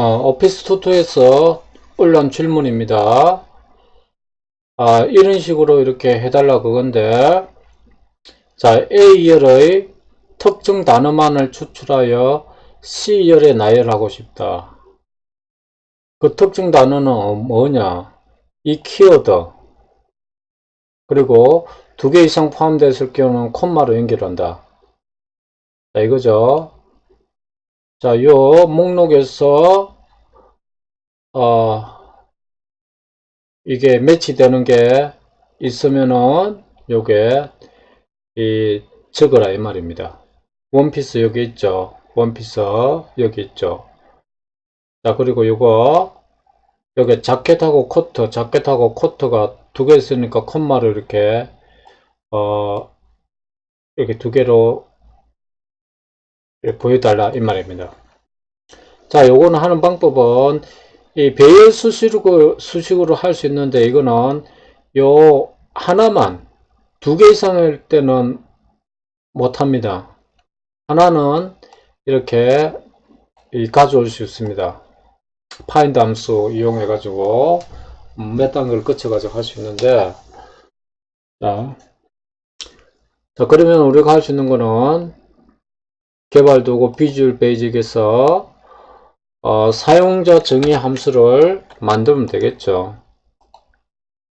어, 오피스 투투에서 올라온 질문입니다. 아, 이런 식으로 이렇게 해달라 그건데, 자, A열의 특정 단어만을 추출하여 C열에 나열하고 싶다. 그 특정 단어는 뭐냐? 이 키워드. 그리고 두 개 이상 포함됐을 경우는 콤마로 연결한다. 자, 이거죠. 자, 요 목록에서, 어, 이게 매치되는 게 있으면은, 요게, 이, 적어라, 이 말입니다. 원피스 여기 있죠. 원피스 여기 있죠. 자, 그리고 요거, 여기 자켓하고 코트, 자켓하고 코트가 두 개 있으니까 콤마를 이렇게, 어, 이렇게 두 개로 예, 보여달라 이 말입니다. 자, 요거는 하는 방법은 이 배열 수식으로, 수식으로 할 수 있는데 이거는 요 하나만 두 개 이상일 때는 못합니다. 하나는 이렇게 가져올 수 있습니다. 파인드 함수 이용해 가지고 몇 단계를 거쳐 가지고 할 수 있는데 자, 자 그러면 우리가 할 수 있는 거는 개발 도구 비주얼 베이직에서 어, 사용자 정의 함수를 만들면 되겠죠.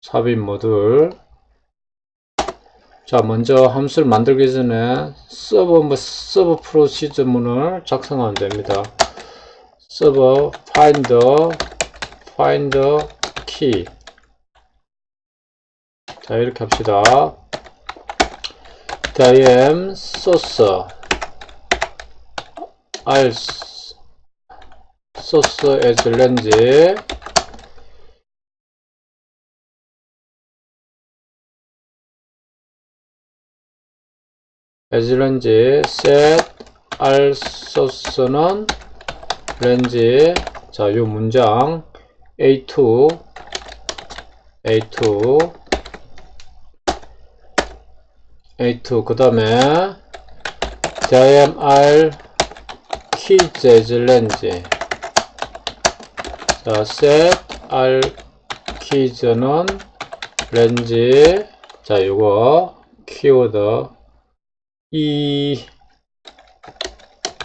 삽입 모듈 자 먼저 함수를 만들기 전에 서버 뭐 서버 프로시저 문을 작성하면 됩니다. 서버 find find key 자 이렇게 합시다. dim source range as range set r source는 range 자, 요 문장 a2 a2 a2 그 다음에 dimr as range 자, set r keys는 range 자, 요거 키워드 이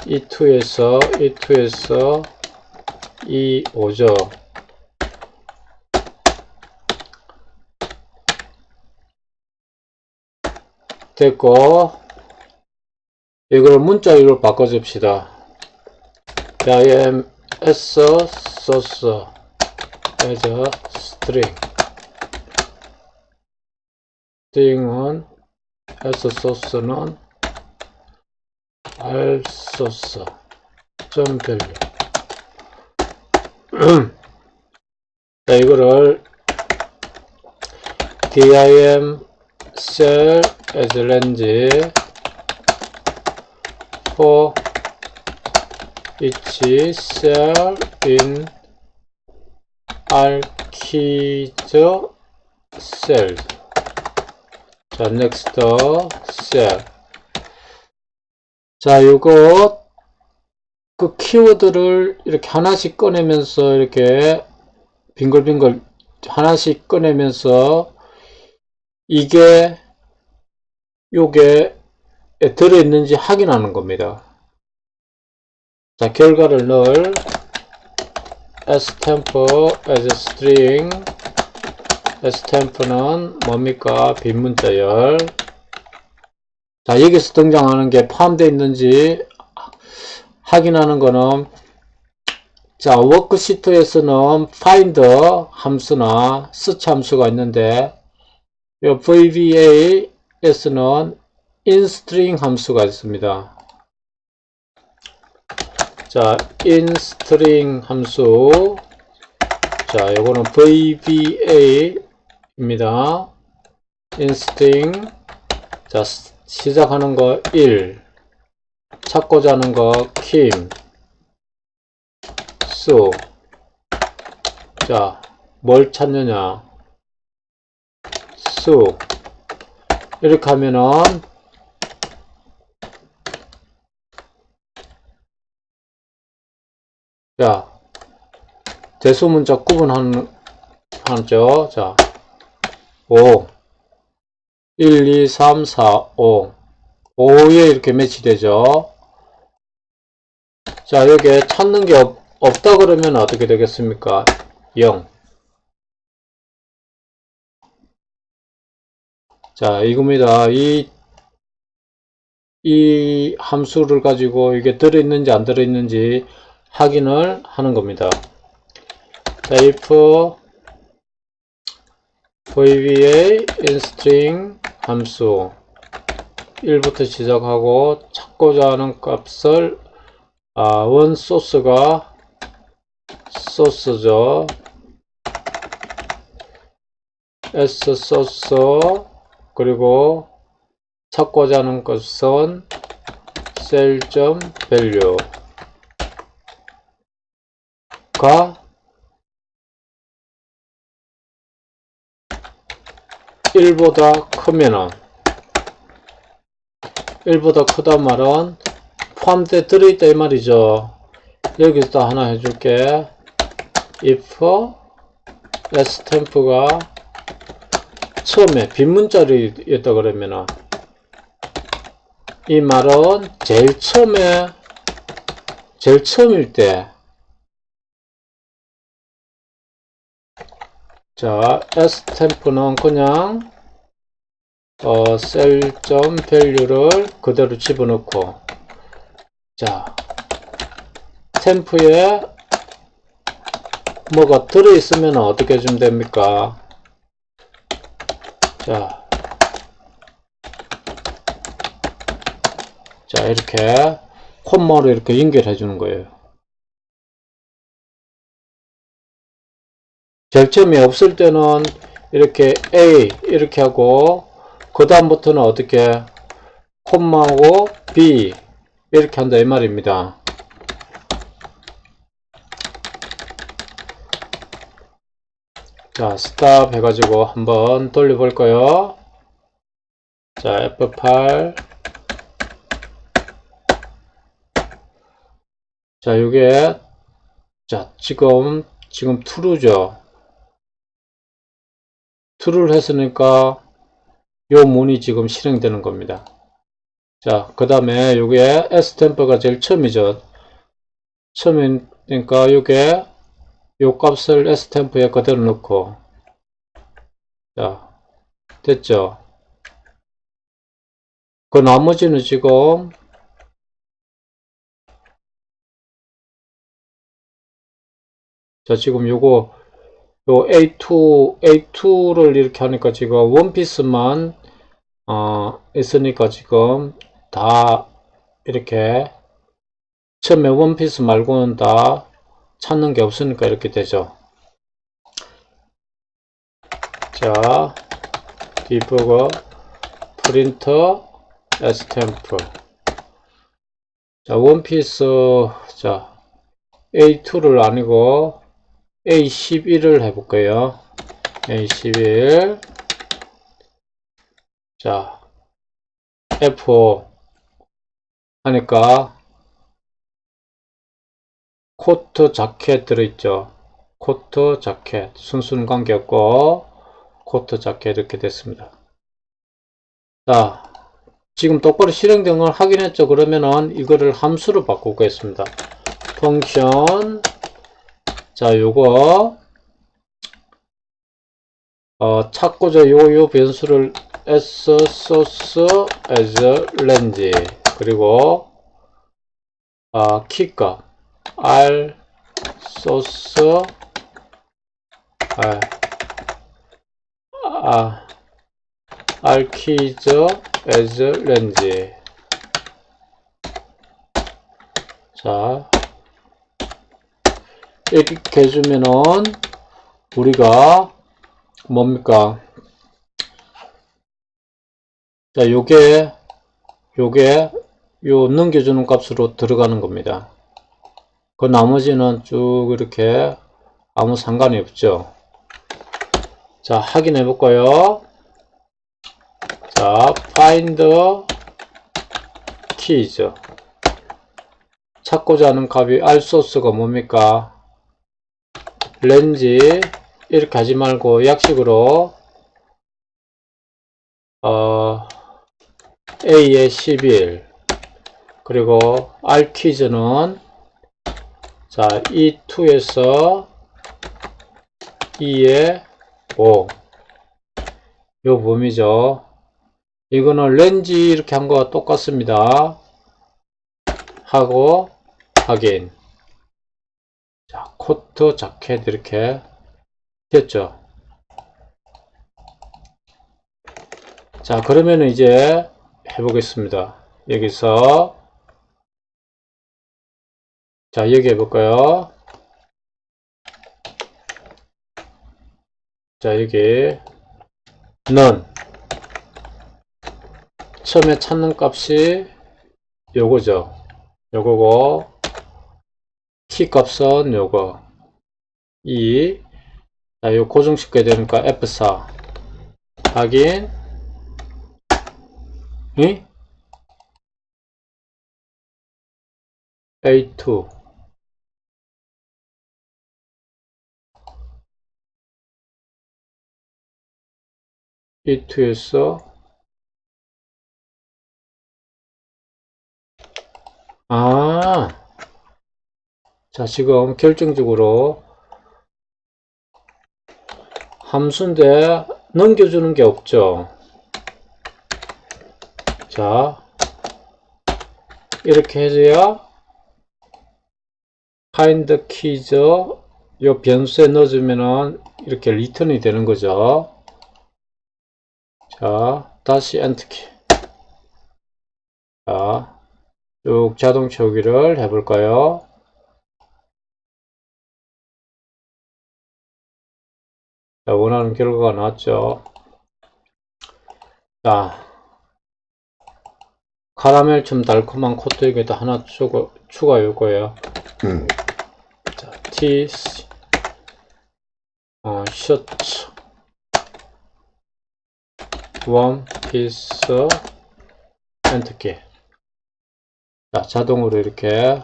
E2에서 E2에서 E5죠. 됐고 이걸 문자로 바꿔줍시다. Source as a string string은 s source는 r source 점 value 자 이거를 dim cell as range for each cell in archive cell 자 next cell 자 요거 그 키워드를 이렇게 하나씩 꺼내면서 이렇게 빙글빙글 하나씩 꺼내면서 이게 요게 들어있는지 확인하는 겁니다. 자, 결과를 넣을 stamp as string stamp는 뭡니까? 빈문자열 자, 여기서 등장하는 게 포함되어 있는지 확인하는 거는 자, 워크시트에서는 find 함수나 search 함수가 있는데 이 VBA에서는 inString 함수가 있습니다. 자, inString 함수 자, 요거는 VBA입니다. inString 자, 시작하는 거 1, 찾고자 하는 거 킴, 수. 자, 뭘 찾느냐? 수. 이렇게 하면은 자, 대소문자 구분하는, 하죠. 자, 5. 1, 2, 3, 4, 5. 5에 이렇게 매치되죠. 자, 여기에 찾는 게 없, 없다 그러면 어떻게 되겠습니까? 0. 자, 이겁니다. 이, 이 함수를 가지고 이게 들어있는지 안 들어있는지 확인을 하는 겁니다. 자, if VBA instring 함수 1부터 시작하고 찾고자 하는 값을 아, 원 소스가 소스죠. S 소스 그리고 찾고자 하는 것은 가 1보다 크면은 1보다 크다 말은 포함돼 들어있다 이 말이죠. 여기서 하나 해줄게. if stam프가 처음에 빈문자리였다 그러면은 이 말은 제일 처음에 제일 처음일 때 자, stam프는 그냥 어, cell.value를 그대로 집어넣고 자, 스탬프에 뭐가 들어있으면 어떻게 해주면 됩니까? 자, 자 이렇게 콤마로 이렇게 연결해 주는 거예요. 처음에 없을 때는 이렇게 A 이렇게 하고 그 다음부터는 어떻게 콤마하고 B 이렇게 한다 이 말입니다. 자, 스탑 해가지고 한번 돌려볼까요? 자, F8. 자, 요게, 자, 지금, 지금 true죠. True를 했으니까, 요 문이 지금 실행되는 겁니다. 자, 그 다음에 요게 stam프가 제일 처음이죠. 처음이니까 요게 요 값을 stam프에 그대로 넣고 자 됐죠 그 나머지는 지금 자 지금 요거 요 A2 A2를 이렇게 하니까 지금 원피스만 어 있으니까 지금 다 이렇게 처음에 원피스 말고는 다 찾는 게 없으니까 이렇게 되죠. 자, 디버거 프린터 스탬프 자, 원피스 자, A2를 아니고 A11을 해볼까요? A11 자, F5 하니까 코트 자켓 들어있죠. 코트 자켓 순수는 관계없고 코트 자켓 이렇게 됐습니다. 자 지금 똑바로 실행된 걸 확인했죠. 그러면은 이거를 함수로 바꾸겠습니다. 펑션 자 요거 어, 찾고자 요, 요 변수를 s source as range 그리고 아, 키값 R 소스 R 아 R keys as range 자 이렇게 해주면은 우리가 뭡니까 자 요게 요게 요 넘겨주는 값으로 들어가는 겁니다 그 나머지는 쭉 이렇게 아무 상관이 없죠. 자, 확인해 볼까요? 자, find keys. 찾고자 하는 값이 r 소스가 뭡니까? 렌지 이렇게 하지 말고 약식으로 어, A의 11 그리고 R 퀴즈는 자, E2에서 E의 5요 범위죠. 이거는 렌즈 이렇게 한 거와 똑같습니다. 하고 확인. 자, 코트, 자켓 이렇게 됐죠. 자, 그러면 이제 해보겠습니다. 여기서 자, 여기 해볼까요? 자, 여기 는 처음에 찾는 값이 요거죠. 요거고 키 값은 요거 이 자, 요 고정시켜야 되니까 F4 확인. 이? A2 E2에서 아, 자, 지금 결정적으로 함수인데 넘겨주는 게 없죠. 자, 이렇게 해줘야 find keys 요 변수에 넣어주면은 이렇게 리턴이 되는 거죠. 자, 다시 엔트키. 자, 쭉 자동 채우기를 해볼까요? 자, 원하는 결과가 나왔죠. 자, 카라멜 좀 달콤한 코트에게도 하나 추가, 추가할 거예요. 음. 자, T, 어, 셔츠, 원 피스, 엔터키. 자, 자동으로 이렇게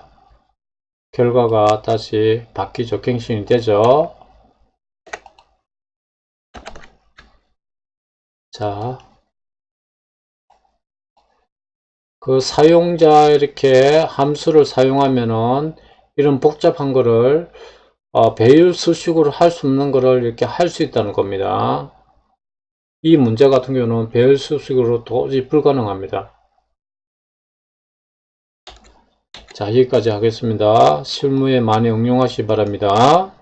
결과가 다시 바뀌죠. 갱신이 되죠. 자, 그 사용자 이렇게 함수를 사용하면은 이런 복잡한 거를 어, 배열 수식으로 할 수 없는 거를 이렇게 할 수 있다는 겁니다. 이 문제 같은 경우는 배열 수식으로 도저히 불가능합니다. 자, 여기까지 하겠습니다. 실무에 많이 응용하시기 바랍니다.